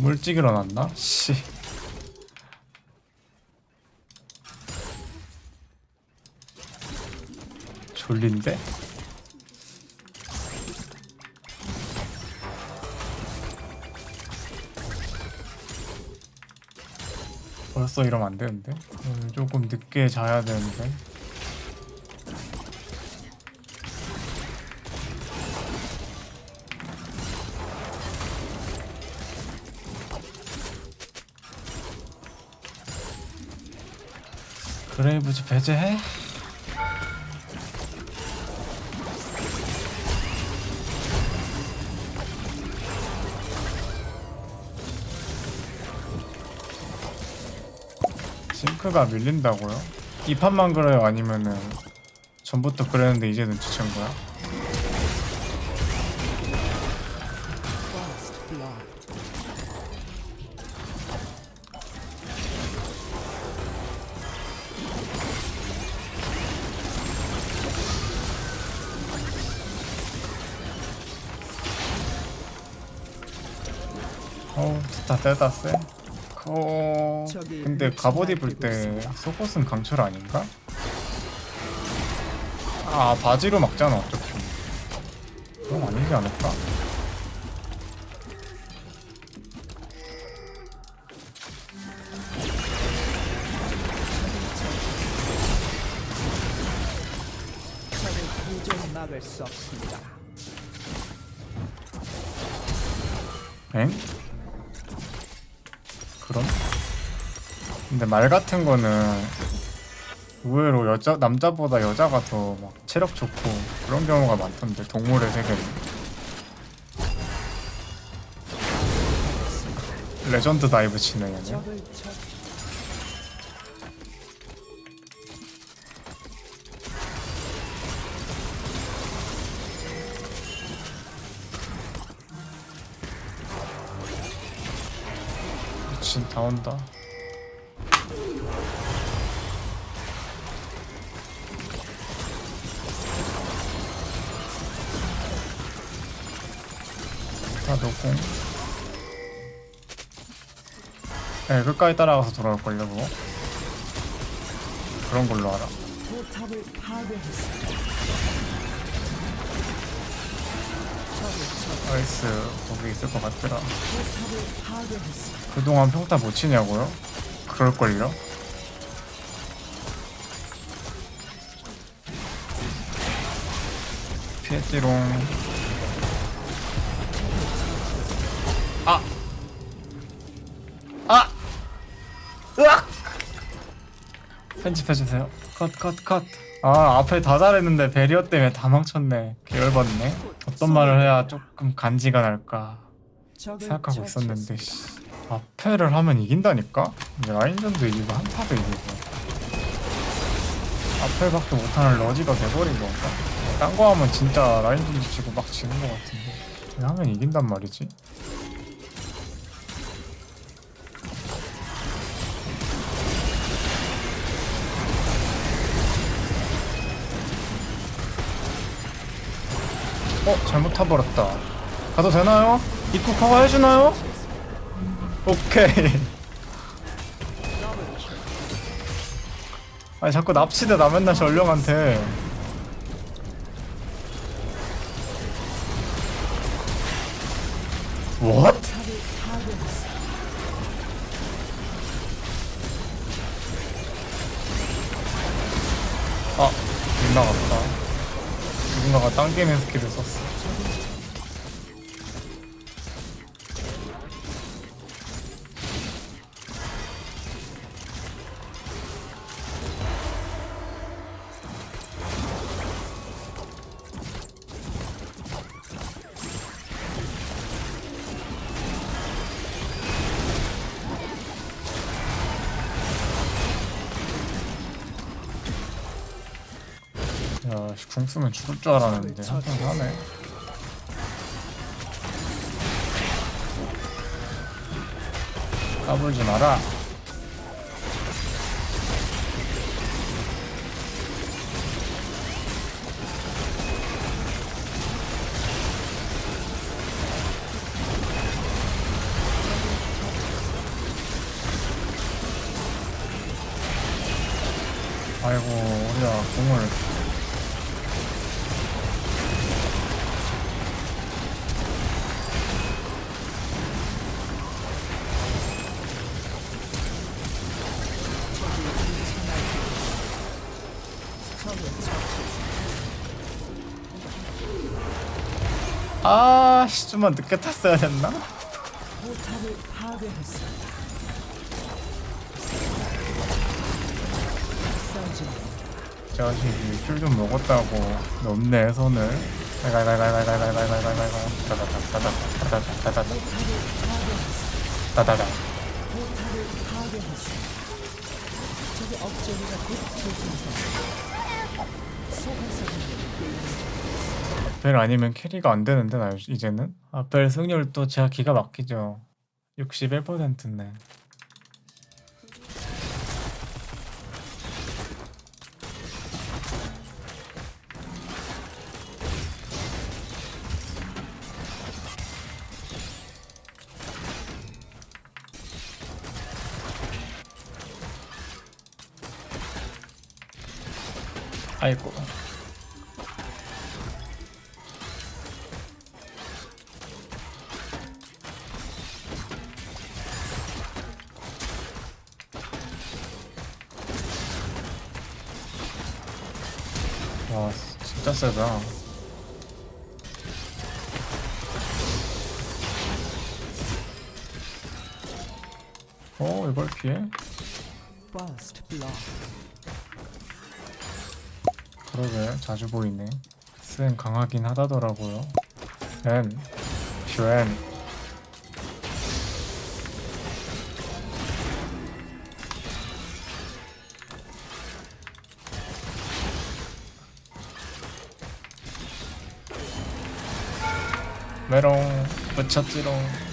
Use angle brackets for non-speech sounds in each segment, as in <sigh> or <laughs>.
너무 일찍 일어났나? 씨. 졸린데? 벌써 이러면 안 되는데? 오늘 조금 늦게 자야 되는데. 그레이브즈 배제해? 싱크가 밀린다고요? 이 판만 그래요? 아니면은 전부터 그랬는데 이제 눈치챈 거야? 다 쎄. 어... 저기 근데 갑옷 입을 때. 속옷은 강철 아닌가? 아 바지로 막잖아 어차피 그럼 아니지 않을까? 엥? 그럼? 근데 말 같은 거는 의외로 여자 남자보다 여자가 더 막 체력 좋고 그런 경우가 많던데 동물의 세계는 레전드 다이브 치네 얘네 미친 다 온다. 다 녹공 네 끝까지 따라가서 돌아올걸요 그거? 그런 걸로 알아 나이스 거기 있을 것 같더라. 그동안 평타 못 치냐고요? 그럴걸요? 피했지롱 아! 아! 으악! 편집해주세요 컷 컷 컷 아 앞에 다 잘했는데 베리어 때문에 다 망쳤네 계열받네 어떤 말을 해야 조금 간지가 날까 생각하고 있었는데. 씨. 앞에를 하면 이긴다니까? 이제 라인전도 이기고 한타도 이기고 앞에밖에 못하는 러지가 돼버린 건가? 딴 거 하면 진짜 라인전도 지고 막 지는 거 같은데 왜 하면 이긴단 말이지? 어? 잘못 타버렸다 가도 되나요? 입구 커버 해주나요? 오케이 <laughs> 아니 자꾸 납치돼 나 맨날 전령한테 What? 아 빗나갔다 누군가가 당기는 스킬을 궁 쓰면 죽을 줄 알았는데. 한통 하네. 까불지 마라. 아이고 우리가 공을 아씨 좀만 늦게 탔어야 됐나? 자식이 술 좀 먹었다고 넘네 손을 따다다 저기 업종이가 곧 조심해서 속에서 아펠 아니면 캐리가 안 되는데 나 이제는? 아펠 승률 또 제가 기가 막히죠. 61%네. 아이고 세다. 어 이걸 피해? 그러게 자주 보이네. 쌤 강하긴 하다더라고요. 엔 슈엔 메롱 붙였지롱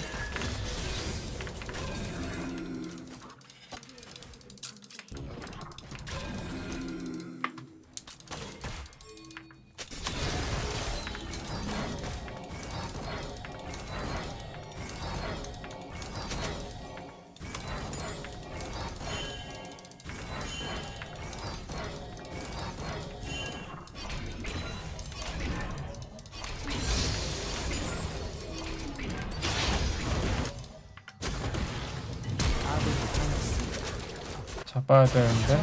빠야 되는데.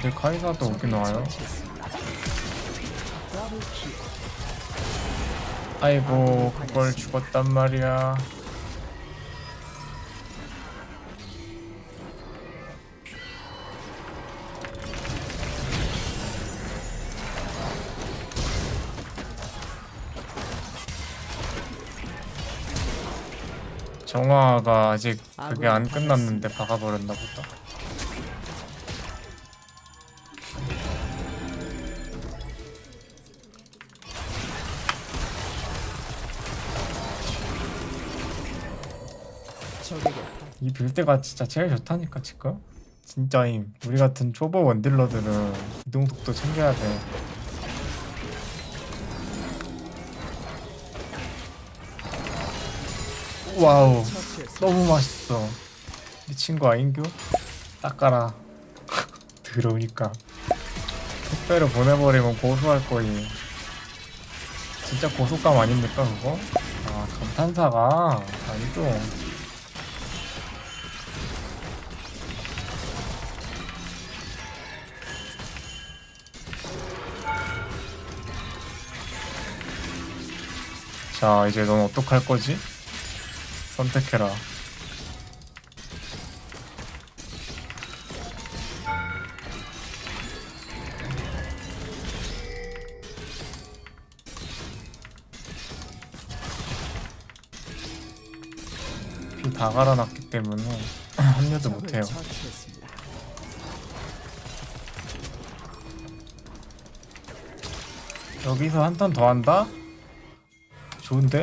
이제 카이사도 오긴 와요. 아이고 그걸 죽었단 말이야. 정화가 아직 그게 안 끝났는데 박아버렸나 보다. 이 빌드가 진짜 제일 좋다니까 지금? 진짜임 우리 같은 초보 원딜러들은 이동 속도 챙겨야 돼 와우. 너무 맛있어 미친 거 아닌겨? 닦아라 <laughs> 들어오니까 택배로 보내버리면 고소할 거임 진짜 고속감 아닙니까 그거? 아 감탄사가 아니죠 자 이제 넌 어떡할 거지? 선택해라 피 다 갈아놨기 때문에 <clears throat> 합류도 못해요. 여기서 한 턴 더 한다? 좋은데?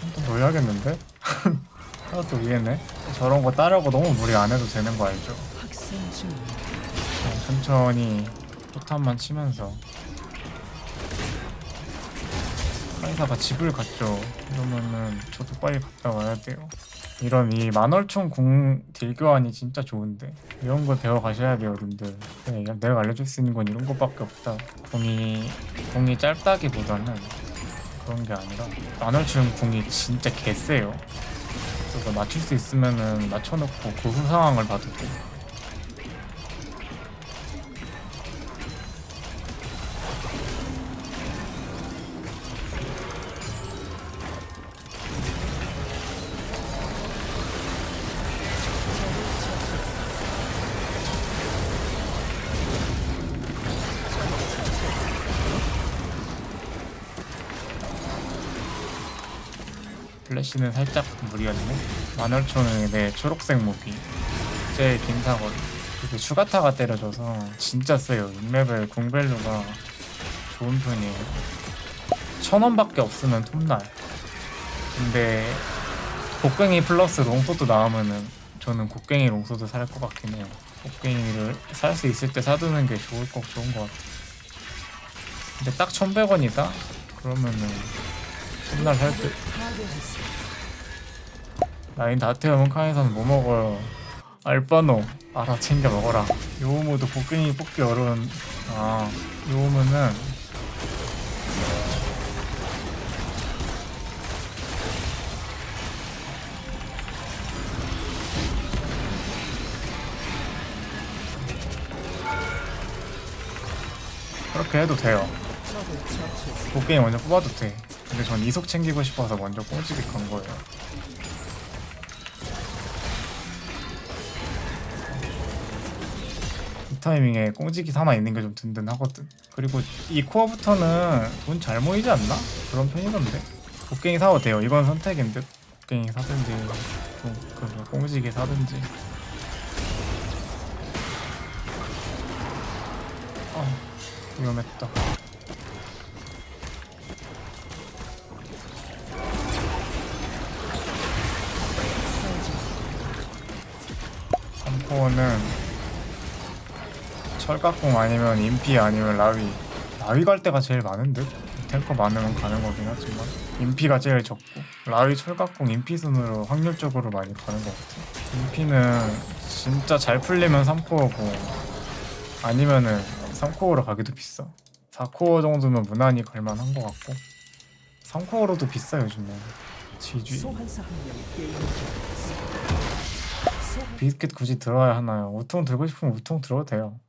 한 턴 더 해야겠는데? 하나도 위에네 저런 거 따라고 너무 무리 안 해도 되는 거 알죠? 그냥 천천히 포탄만 치면서 카이사가 집을 갔죠. 이러면은 저도 빨리 갔다 와야 돼요. 이런 이 만월총 궁 딜교환이 진짜 좋은데 이런 거 배워 가셔야 돼요, 님들. 네, 내가 알려줄 수 있는 건 이런 거밖에 없다. 궁이 궁이 짧다기보다는 그런 게 아니라 만월총 궁이 진짜 개세요. 맞출 수 있으면은 맞춰놓고 고수 상황을 봐도 돼. 플래시는 살짝 무리였네. 만월초는 내 초록색 무기. 긴 사거리. 그리고 슈가타가 때려줘서 진짜 세요. 인맵의 궁밸류가 좋은 편이에요. 천 원밖에 없으면 톱날. 근데 곡괭이 플러스 롱소드 나오면은 저는 곡괭이 롱소드 살 것 같긴 해요. 곡괭이를 살 수 있을 때 사두는 게 좋을 것 좋은 것 같아. 근데 딱 1,100원이다? 그러면은 톱날 살 때. 파괴했습니다. 라인 다 태우면 칸에서는 뭐 먹어요? 알바노 알아 챙겨 먹어라 요모도 복근이 뽑기 어려운 아 요모는 그렇게 해도 돼요. 복갱이 먼저 뽑아도 돼 근데 전 이속 챙기고 싶어서 먼저 꽁지게 간 거예요 이 타이밍에 꽁지기 하나 있는 게 좀 든든하거든. 그리고 이 코어부터는 돈 잘 모이지 않나? 그런 편이던데. 곡괭이 사도 돼요. 이건 선택인 듯. 곡괭이 사든지, 뭐, 그 꽁지기 사든지. 아, 위험했다. 삼코어는 철갑공 아니면 인피 아니면 라위. 라위 갈 때가 제일 많은 듯? 탱커 많으면 가는 거긴 하지만. 인피가 제일 적고. 라위 철갑공 인피 순으로 확률적으로 많이 가는 것 같아. 인피는 진짜 잘 풀리면 3코어고 아니면은 3코어로 가기도 비싸. 4코어 정도면 무난히 갈만한 것 같고. 3코어로도 비싸 요즘에 소 비스킷 굳이 들어야 하나요? 우통 들고 싶으면 우통 들어도 돼요